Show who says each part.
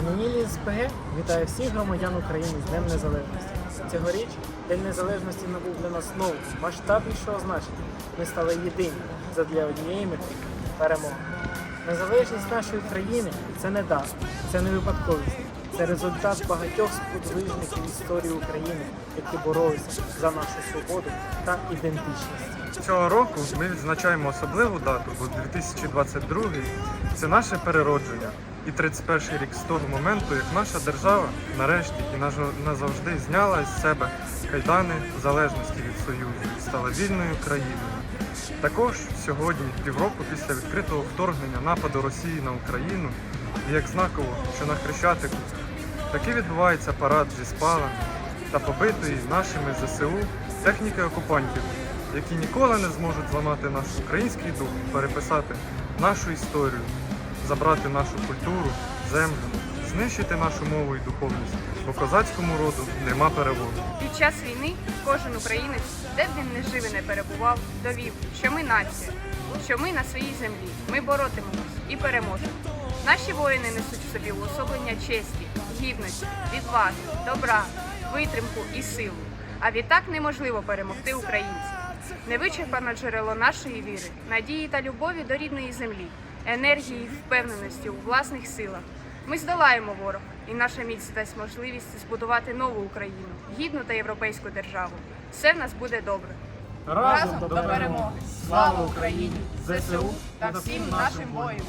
Speaker 1: Імені СПГ вітає всіх громадян України з Днем Незалежності. Цьогоріч День Незалежності набув для нас нового, масштабнішого значення. Ми стали єдині задля однієї мети перемоги. Незалежність нашої країни це не дар, це не випадковість. Це результат багатьох сподвижників історії України, які боролися за нашу свободу та ідентичність.
Speaker 2: Цього року ми відзначаємо особливу дату, бо 2022 це наше переродження і 31 рік з того моменту, як наша держава нарешті і назавжди зняла з себе кайдани залежності від Союзу і стала вільною країною. Також сьогодні, півроку після відкритого вторгнення нападу Росії на Україну, і як знаково, що на Хрещатику таки відбувається парад зі спалами та побитої нашими ЗСУ техніки окупантів, які ніколи не зможуть зламати наш український дух, переписати нашу історію, забрати нашу культуру, землю, знищити нашу мову і духовність, бо козацькому роду нема переводу.
Speaker 3: Під час війни кожен українець, де б він не жив і не перебував, довів, що ми нація, що ми на своїй землі. Ми боротимемось і переможемо. Наші воїни несуть в собі уособлення честі, гідності, відваги, добра, витримку і силу. А відтак неможливо перемогти українців. Невичерпане джерело нашої віри, надії та любові до рідної землі, енергії і впевненості у власних силах. Ми здолаємо ворога, і наша міць дасть можливість збудувати нову Україну, гідну та європейську державу. Все в нас буде добре.
Speaker 1: Разом
Speaker 3: до перемоги! Слава Україні! ЗСУ та всім нашим воїнам!